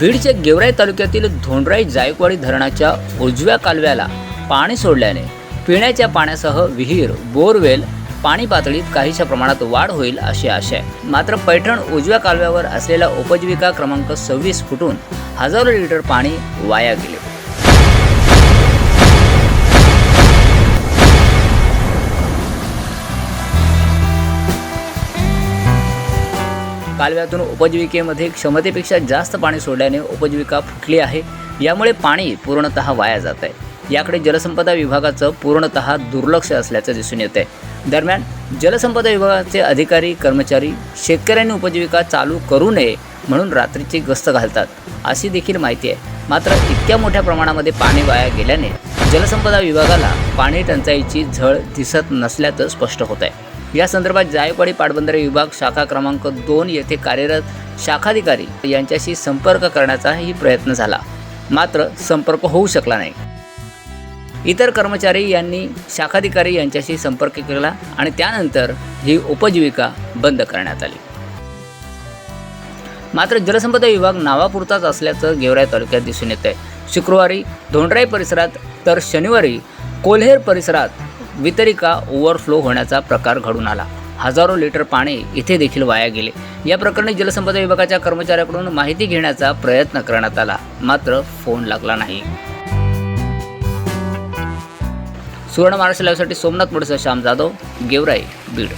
बीडच्या गेवराई तालुक्यातील धोंडराई जायकवाडी धरणाच्या उजव्या कालव्याला पाणी सोडल्याने पिण्याच्या पाण्यासह विहीर बोरवेल पाणी पातळीत काहीशा प्रमाणात वाढ होईल अशी आशा आहे. मात्र पैठण उजव्या कालव्यावर असलेला उपजीविका क्रमांक सव्वीस फुटून हजारो लिटर पाणी वाया गेले. कालव्यातून उपजीविकेमध्ये क्षमतेपेक्षा जास्त पाणी सोडल्याने उपजीविका फुटली आहे. यामुळे पाणी पूर्णतः वाया जात आहे. याकडे जलसंपदा विभागाचं पूर्णतः दुर्लक्ष असल्याचं दिसून येत आहे दरम्यान जलसंपदा विभागाचे अधिकारी कर्मचारी शेतकऱ्यांनी उपजीविका चालू करू नये म्हणून रात्रीची गस्त घालतात अशी देखील माहिती आहे. मात्र इतक्या मोठ्या प्रमाणामध्ये पाणी वाया गेल्याने जलसंपदा विभागाला पाणी टंचाईची झळ दिसत नसल्याचं स्पष्ट होत आहे या संदर्भात जायकवाडी पाटबंधारे विभाग शाखा क्रमांक दोन येथे कार्यरत शाखाधिकारी यांच्याशी संपर्क करण्याचाही प्रयत्न झाला. मात्र संपर्क होऊ शकला नाही. इतर कर्मचारी यांनी शाखाधिकारी यांच्याशी संपर्क केला आणि त्यानंतर ही उपजीविका बंद करण्यात आली. मात्र जलसंपदा विभाग नावापुरताच असल्याचं गेवराई तालुक्यात दिसून येत आहे शुक्रवारी धोंडराई परिसरात तर शनिवारी कोल्हेर परिसरात वितरिका ओव्हरफ्लो होण्याचा प्रकार घडून आला. हजारो लिटर पाणी इथे देखील वाया गेले. या प्रकरणी जलसंपदा विभागाच्या कर्मचाऱ्याकडून माहिती घेण्याचा प्रयत्न करण्यात आला. मात्र फोन लागला नाही. सुवर्ण महाराष्ट्र लाईव्हसाठी सोमनाथ मुडसर श्याम जाधव गेवराई बीड.